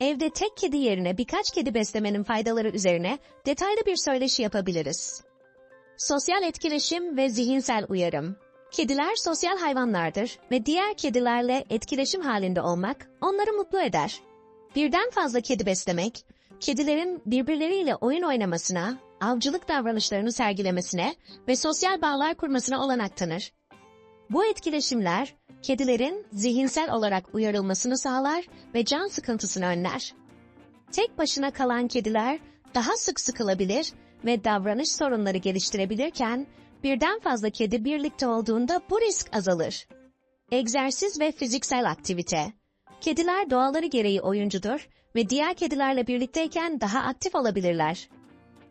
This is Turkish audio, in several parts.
Evde tek kedi yerine birkaç kedi beslemenin faydaları üzerine detaylı bir söyleşi yapabiliriz. Sosyal etkileşim ve zihinsel uyarım. Kediler sosyal hayvanlardır ve diğer kedilerle etkileşim halinde olmak onları mutlu eder. Birden fazla kedi beslemek, kedilerin birbirleriyle oyun oynamasına, avcılık davranışlarını sergilemesine ve sosyal bağlar kurmasına olanak tanır. Bu etkileşimler, kedilerin zihinsel olarak uyarılmasını sağlar ve can sıkıntısını önler. Tek başına kalan kediler daha sık sıkılabilir ve davranış sorunları geliştirebilirken, birden fazla kedi birlikte olduğunda bu risk azalır. Egzersiz ve fiziksel aktivite. Kediler doğaları gereği oyuncudur ve diğer kedilerle birlikteyken daha aktif olabilirler.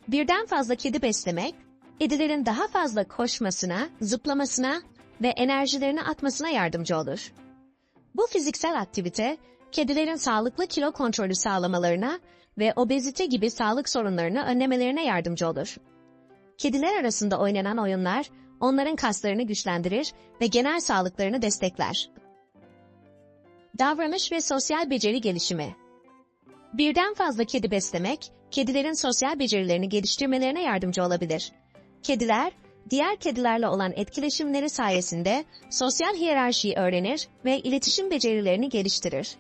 Birden fazla kedi beslemek, kedilerin daha fazla koşmasına, zıplamasına ve enerjilerini atmasına yardımcı olur. Bu fiziksel aktivite, kedilerin sağlıklı kilo kontrolü sağlamalarına ve obezite gibi sağlık sorunlarını önlemelerine yardımcı olur. Kediler arasında oynanan oyunlar, onların kaslarını güçlendirir ve genel sağlıklarını destekler. Davranış ve sosyal beceri gelişimi Birden fazla kedi beslemek, kedilerin sosyal becerilerini geliştirmelerine yardımcı olabilir. Kediler, diğer kedilerle olan etkileşimleri sayesinde sosyal hiyerarşiyi öğrenir ve iletişim becerilerini geliştirir.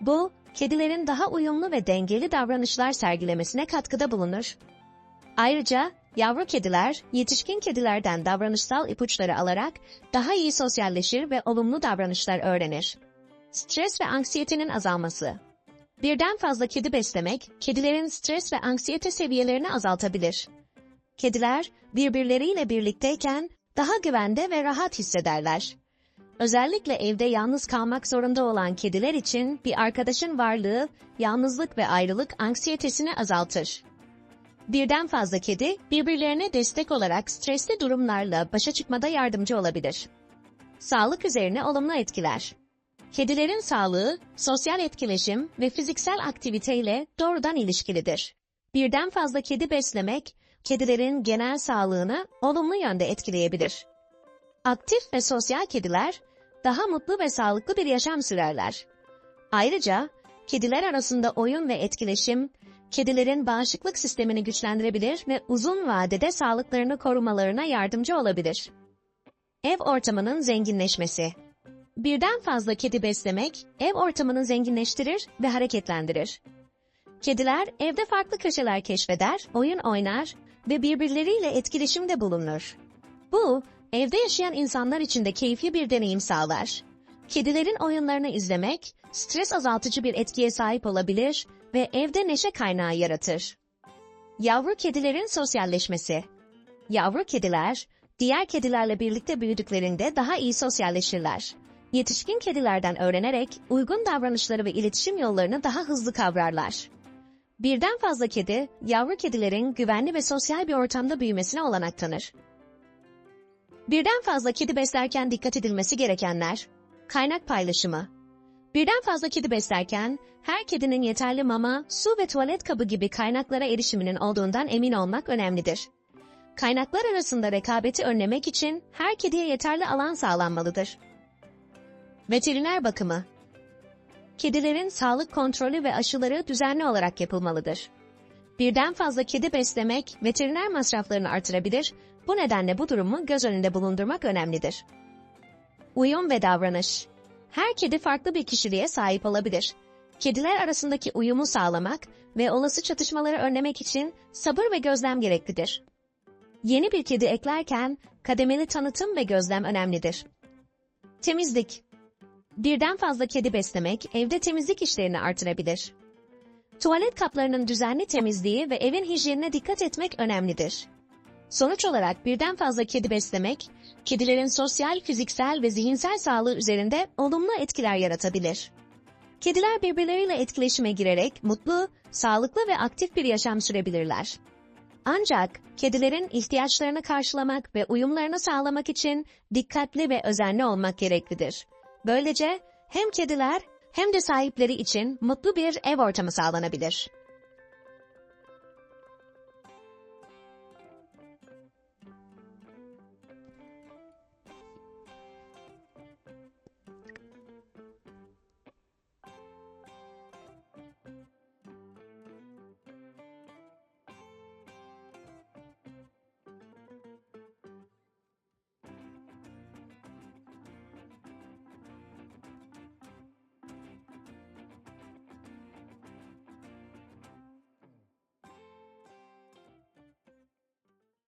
Bu, kedilerin daha uyumlu ve dengeli davranışlar sergilemesine katkıda bulunur. Ayrıca yavru kediler yetişkin kedilerden davranışsal ipuçları alarak daha iyi sosyalleşir ve olumlu davranışlar öğrenir. Stres ve anksiyetenin azalması Birden fazla kedi beslemek, kedilerin stres ve anksiyete seviyelerini azaltabilir. Kediler birbirleriyle birlikteyken daha güvende ve rahat hissederler. Özellikle evde yalnız kalmak zorunda olan kediler için bir arkadaşın varlığı, yalnızlık ve ayrılık anksiyetesini azaltır. Birden fazla kedi birbirlerine destek olarak stresli durumlarla başa çıkmada yardımcı olabilir. Sağlık üzerine olumlu etkiler. Kedilerin sağlığı, sosyal etkileşim ve fiziksel aktiviteyle doğrudan ilişkilidir. Birden fazla kedi beslemek, kedilerin genel sağlığını olumlu yönde etkileyebilir. Aktif ve sosyal kediler, daha mutlu ve sağlıklı bir yaşam sürerler. Ayrıca, kediler arasında oyun ve etkileşim, kedilerin bağışıklık sistemini güçlendirebilir ve uzun vadede sağlıklarını korumalarına yardımcı olabilir. Ev ortamının zenginleşmesi Birden fazla kedi beslemek, ev ortamını zenginleştirir ve hareketlendirir. Kediler evde farklı köşeler keşfeder, oyun oynar ve birbirleriyle etkileşimde bulunur. Bu, evde yaşayan insanlar için de keyifli bir deneyim sağlar. Kedilerin oyunlarını izlemek, stres azaltıcı bir etkiye sahip olabilir ve evde neşe kaynağı yaratır. Yavru kedilerin sosyalleşmesi Yavru kediler, diğer kedilerle birlikte büyüdüklerinde daha iyi sosyalleşirler. Yetişkin kedilerden öğrenerek uygun davranışları ve iletişim yollarını daha hızlı kavrarlar. Birden fazla kedi, yavru kedilerin güvenli ve sosyal bir ortamda büyümesine olanak tanır. Birden fazla kedi beslerken dikkat edilmesi gerekenler, kaynak paylaşımı. Birden fazla kedi beslerken, her kedinin yeterli mama, su ve tuvalet kabı gibi kaynaklara erişiminin olduğundan emin olmak önemlidir. Kaynaklar arasında rekabeti önlemek için her kediye yeterli alan sağlanmalıdır. Veteriner bakımı Kedilerin sağlık kontrolü ve aşıları düzenli olarak yapılmalıdır. Birden fazla kedi beslemek veteriner masraflarını artırabilir, bu nedenle bu durumu göz önünde bulundurmak önemlidir. Uyum ve davranış Her kedi farklı bir kişiliğe sahip olabilir. Kediler arasındaki uyumu sağlamak ve olası çatışmaları önlemek için sabır ve gözlem gereklidir. Yeni bir kedi eklerken kademeli tanıtım ve gözlem önemlidir. Temizlik Birden fazla kedi beslemek evde temizlik işlerini artırabilir. Tuvalet kaplarının düzenli temizliği ve evin hijyenine dikkat etmek önemlidir. Sonuç olarak birden fazla kedi beslemek, kedilerin sosyal, fiziksel ve zihinsel sağlığı üzerinde olumlu etkiler yaratabilir. Kediler birbirleriyle etkileşime girerek mutlu, sağlıklı ve aktif bir yaşam sürebilirler. Ancak kedilerin ihtiyaçlarını karşılamak ve uyumlarını sağlamak için dikkatli ve özenli olmak gereklidir. Böylece hem kediler hem de sahipleri için mutlu bir ev ortamı sağlanabilir.